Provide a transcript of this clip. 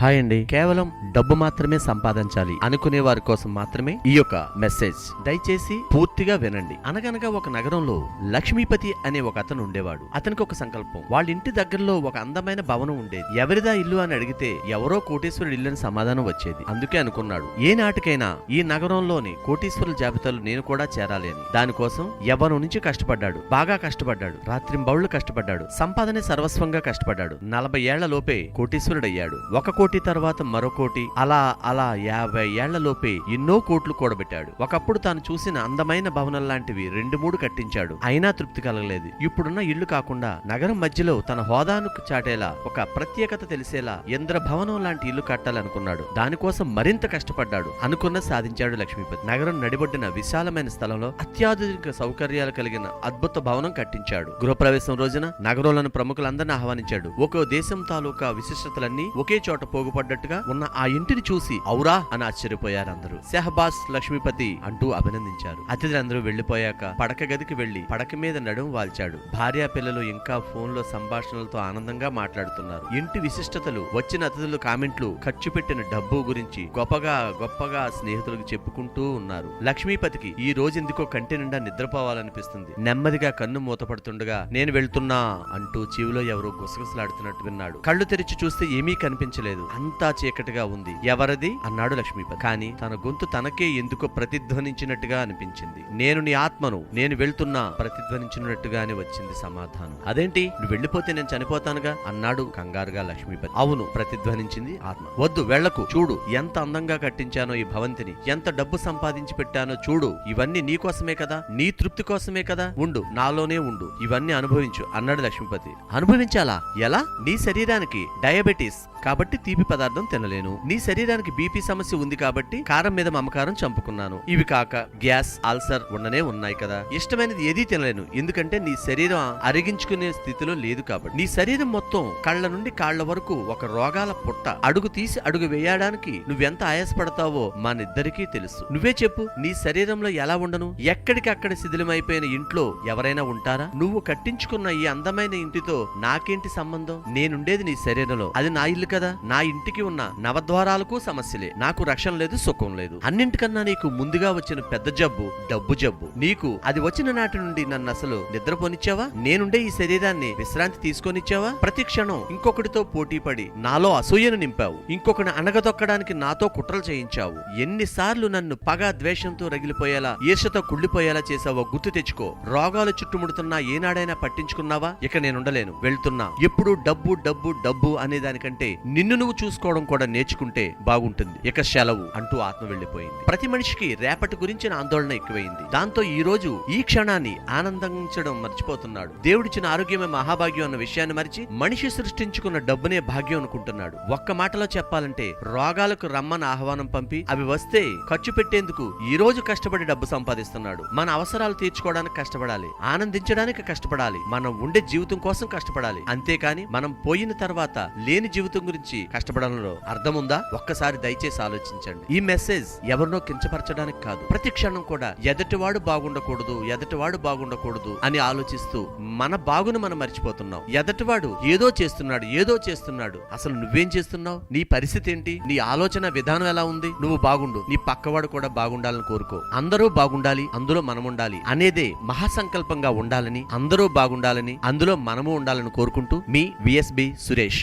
Hi అండి. కేవలం డబ్బు మాత్రమే సంపాదించాలి. అనుకునే వారి కోసం మాత్రమే ఈ యొక్క మెసేజ్ దయచేసి పూర్తిగా వినండి. అనగనగా ఒక నగరంలో లక్ష్మీపతి అనే ఒక అతను ఉండేవాడు. అతనికి ఒక సంకల్పం. వాళ్ళ ఇంటి దగ్గరలో ఒక అందమైన భవనం ఉండేది. ఎవరిదా ఇల్లు అని అడిగితే ఎవరో కోటేశ్వరుడు ఇల్లు అని సమాధానం వచ్చేది. అందుకే అనుకున్నాడు. ఏ నాటికైనా ఈ నగరంలోని కోటేశ్వరుల జాబితాలో నేను కూడా చేరాలి అని దానికోసం ఎవరి నుంచి కష్టపడ్డాడు? బాగా కష్టపడ్డాడు. రాత్రింబౌళ్ళు కష్టపడ్డాడు. సంపాదనే సర్వస్వంగా కష్టపడ్డాడు. నలభై ఏళ్ళ లోపే కోటీశ్వరుడయ్యాడు. ఒక కోటి తర్వాత మరొకటి అలా అలా యాభై ఏళ్ళలోపే ఎన్నో కోట్లు కూడబెట్టాడు. ఒకప్పుడు తాను చూసిన అందమైన భవనం లాంటివి రెండు మూడు కట్టించాడు. అయినా తృప్తి కలగలేదు. ఇప్పుడున్న ఇల్లు కాకుండా నగరం మధ్యలో తన హోదాను చాటేలా ఒక ప్రత్యేకత తెలిసేలా ఇంద్రభవనం లాంటి ఇల్లు కట్టాలనుకున్నాడు. దానికోసం మరింత కష్టపడ్డాడు. అనుకున్న సాధించాడు లక్ష్మీపతి. నగరం నడిబొడ్డిన విశాలమైన స్థలంలో అత్యాధునిక సౌకర్యాలు కలిగిన అద్భుత భవనం కట్టించాడు. గృహప్రవేశం రోజున నగరంలోని ప్రముఖులందరినీ ఆహ్వానించాడు. ఒక్కో దేశం తాలూకా విశిష్టతలన్నీ ఒకే చోట పోగుపడ్డట్టుగా ఉన్న ఆ ఇంటిని చూసి ఔరా అని ఆశ్చర్యపోయారు అందరూ సెహబాస్ లక్ష్మీపతి అంటూ అభినందించారు. అతిథులందరూ వెళ్ళిపోయాక పడక గదికి వెళ్ళి పడక మీద నడుం వాల్చాడు. భార్య పిల్లలు ఇంకా ఫోన్లో సంభాషణలతో ఆనందంగా మాట్లాడుతున్నారు. ఇంటి విశిష్టతలు వచ్చిన అతిథులు కామెంట్లు ఖర్చు పెట్టిన డబ్బు గురించి గొప్పగా గొప్పగా స్నేహితులకు చెప్పుకుంటూ ఉన్నారు. లక్ష్మీపతికి ఈ రోజు ఎందుకో కంటి నిండా నిద్రపోవాలనిపిస్తుంది. నెమ్మదిగా కన్ను మూతపడుతుండగా నేను వెళ్తున్నా అంటూ చెవిలో ఎవరో గుసగుసలాడుతున్నట్టు విన్నాడు. కళ్ళు తెరిచి చూస్తే ఏమీ కనిపించలేదు. అంతా చీకటిగా ఉంది. ఎవరది? అన్నాడు లక్ష్మీపతి. కానీ తన గొంతు తనకే ఎందుకో ప్రతిధ్వనించినట్టుగా అనిపించింది. నేను నీ ఆత్మను నేను వెళ్తున్నా ప్రతిధ్వనించినట్టుగానే వచ్చింది సమాధానం. అదేంటి? నువ్వు వెళ్ళిపోతే నేను చనిపోతానుగా? అన్నాడు కంగారుగా లక్ష్మీపతి. అవును ప్రతిధ్వనించింది ఆత్మ. వద్దు వెళ్ళకు చూడు ఎంత అందంగా కట్టించానో ఈ భవంతిని ఎంత డబ్బు సంపాదించి పెట్టానో చూడు ఇవన్నీ నీ కోసమే కదా? నీ తృప్తి కోసమే కదా? ఉండు నాలోనే ఉండు ఇవన్నీ అనుభవించు అన్నాడు లక్ష్మీపతి. అనుభవించాలా? ఎలా? నీ శరీరానికి డయాబెటీస్ కాబట్టి తీపి పదార్థం తినలేను. నీ శరీరానికి బీపీ సమస్య ఉంది కాబట్టి కారం మీద మమకారం చంపుకున్నాను. ఇవి కాక గ్యాస్ అల్సర్ ఉండనే ఉన్నాయి కదా. ఇష్టమైనది ఏదీ తినలేను. ఎందుకంటే నీ శరీరం అరిగించుకునే స్థితిలో లేదు కాబట్టి. నీ శరీరం మొత్తం కళ్ళ నుండి కాళ్ళ వరకు ఒక రోగాల పుట్ట. అడుగు తీసి అడుగు వేయడానికి నువ్వెంత ఆయాసపడతావో మనిద్దరికీ తెలుసు. నువ్వే చెప్పు నీ శరీరంలో ఎలా ఉండను? ఎక్కడికక్కడ శిథిలమైపోయిన ఇంట్లో ఎవరైనా ఉంటారా? నువ్వు కట్టించుకున్న ఈ అందమైన ఇంటితో నాకేంటి సంబంధం? నేనుండేది నీ శరీరంలో. అది నా ఇల్లు కదా. నా ఇంటికి ఉన్న నవద్వారాలకు సమస్యలే. నాకు రక్షణ లేదు సుఖం లేదు. అన్నింటికన్నా నీకు ముందుగా వచ్చిన పెద్ద జబ్బు డబ్బు జబ్బు. నీకు అది వచ్చిన నాటి నుండి నన్ను అసలు నిద్రపోనిచ్చావా? నేనుండే ఈ శరీరాన్ని విశ్రాంతి తీసుకొనిచ్చావా? ప్రతి క్షణం ఇంకొకటితో పోటీ పడి నాలో అసూయను నింపావు. ఇంకొకటి అనగదొక్కడానికి నాతో కుట్రలు చేయించావు. ఎన్నిసార్లు నన్ను పగ ద్వేషంతో రగిలిపోయేలా ఈర్షతో కుళ్ళిపోయేలా చేసావో గుర్తు తెచ్చుకో. రోగాలు చుట్టుముడుతున్నా ఏనాడైనా పట్టించుకున్నావా? ఇక నేనుండలేను. వెళ్తున్నా. ఎప్పుడు డబ్బు డబ్బు డబ్బు అనే దానికంటే నిన్ను నువ్వు చూసుకోవడం కూడా నేర్చుకుంటే బాగుంటుంది. ఇక సెలవు అంటూ ఆత్మ వెళ్ళిపోయింది ప్రతి మనిషికి రేపటి గురించిన ఆందోళన ఎక్కువైంది. దాంతో ఈ రోజు ఈ క్షణాన్ని ఆనందించడం మర్చిపోతున్నాడు. దేవుడిచ్చిన ఆరోగ్యమే మహాభాగ్యం అన్న విషయాన్ని మరిచి మనిషి సృష్టించుకున్న డబ్బునే భాగ్యం అనుకుంటున్నాడు. ఒక్క మాటలో చెప్పాలంటే రోగాలకు రమ్మని ఆహ్వానం పంపి అవి వస్తే ఖర్చు పెట్టేందుకు ఈ రోజు కష్టపడి డబ్బు సంపాదిస్తున్నాడు. మన అవసరాలు తీర్చుకోవడానికి కష్టపడాలి. ఆనందించడానికి కష్టపడాలి. మనం ఉండే జీవితం కోసం కష్టపడాలి. అంతేకాని మనం పోయిన తర్వాత లేని జీవితం గురించి కష్టపడంలో అర్థముందా? ఒక్కసారి దయచేసి ఆలోచించండి. ఈ మెసేజ్ ఎవరినో కించపరచడానికి కాదు. ప్రతి క్షణం కూడా ఎదటివాడు బాగుండకూడదు ఎదటివాడు బాగుండకూడదు అని ఆలోచిస్తూ మన బాగును మనం మర్చిపోతున్నాం. ఎదటివాడు ఏదో చేస్తున్నాడు ఏదో చేస్తున్నాడు. అసలు నువ్వేం చేస్తున్నావు? నీ పరిస్థితి ఏంటి? నీ ఆలోచన విధానం ఎలా ఉంది? నువ్వు బాగుండు. నీ పక్కవాడు కూడా బాగుండాలని కోరుకో. అందరూ బాగుండాలి అందులో మనం ఉండాలి అనేదే మహాసంకల్పంగా ఉండాలని అందరూ బాగుండాలని అందులో మనము ఉండాలని కోరుకుంటూ మీ VSB Suresh.